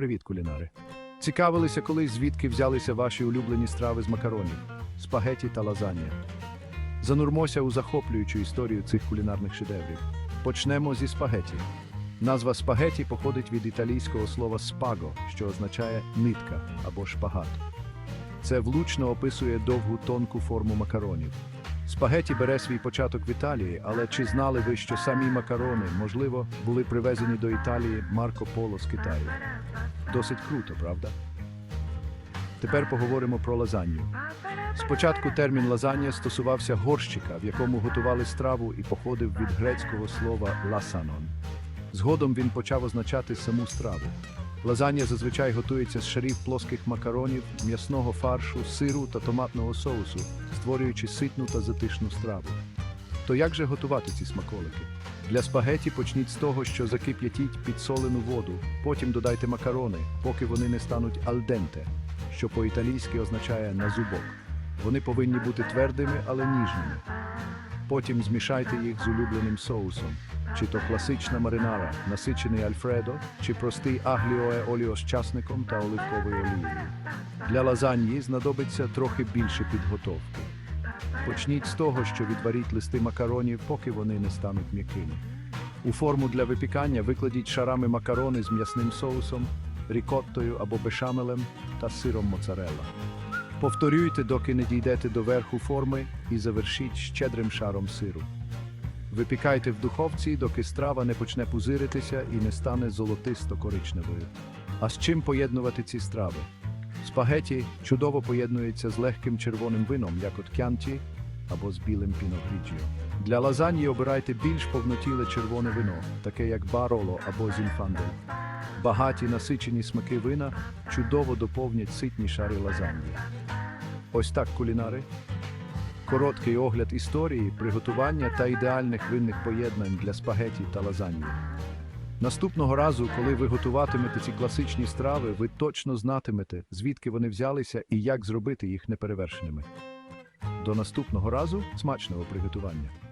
Привіт, кулінари. Цікавилися колись, звідки взялися ваші улюблені страви з макаронів, спагеті та лазанья. Занурмося у захоплюючу історію цих кулінарних шедеврів. Почнемо зі спагеті. Назва спагеті походить від італійського слова спаго, що означає нитка або шпагат. Це влучно описує довгу тонку форму макаронів. Спагеті бере свій початок в Італії, але чи знали ви, що самі макарони, можливо, були привезені до Італії Марко Поло з Китаю? Досить круто, правда? Тепер поговоримо про лазанью. Спочатку термін лазанья стосувався горщика, в якому готували страву і походив від грецького слова ласанон. Згодом він почав означати саму страву. Лазанья зазвичай готується з шарів плоских макаронів, м'ясного фаршу, сиру та томатного соусу, створюючи ситну та затишну страву. То як же готувати ці смаколики? Для спагеті почніть з того, що закип'ятіть підсолену воду, потім додайте макарони, поки вони не стануть альденте, що по-італійськи означає на зубок. Вони повинні бути твердими, але ніжними. Потім змішайте їх з улюбленим соусом, чи то класична маринара, насичений альфредо, чи простий агліоe оліо з часником та оливковою олією. Для лазаньї знадобиться трохи більше підготовки. Почніть з того, що відваріть листи макаронів, поки вони не стануть м'якими. У форму для випікання викладіть шарами макарони з м'ясним соусом, рікоттою або бешамелем та сиром моцарелла. Повторюйте, доки не дійдете до верху форми і завершіть щедрим шаром сиру. Випікайте в духовці, доки страва не почне пузиритися і не стане золотисто-коричневою. А з чим поєднувати ці страви? Спагеті чудово поєднуються з легким червоним вином, як от кянті або з білим піногріджіо. Для лазаньї обирайте більш повнотіле червоне вино, таке як бароло або зінфандель. Багаті насичені смаки вина чудово доповнять ситні шари лазаньї. Ось так, кулінари. Короткий огляд історії, приготування та ідеальних винних поєднань для спагеті та лазаньї. Наступного разу, коли ви готуватимете ці класичні страви, ви точно знатимете, звідки вони взялися і як зробити їх неперевершеними. До наступного разу смачного приготування!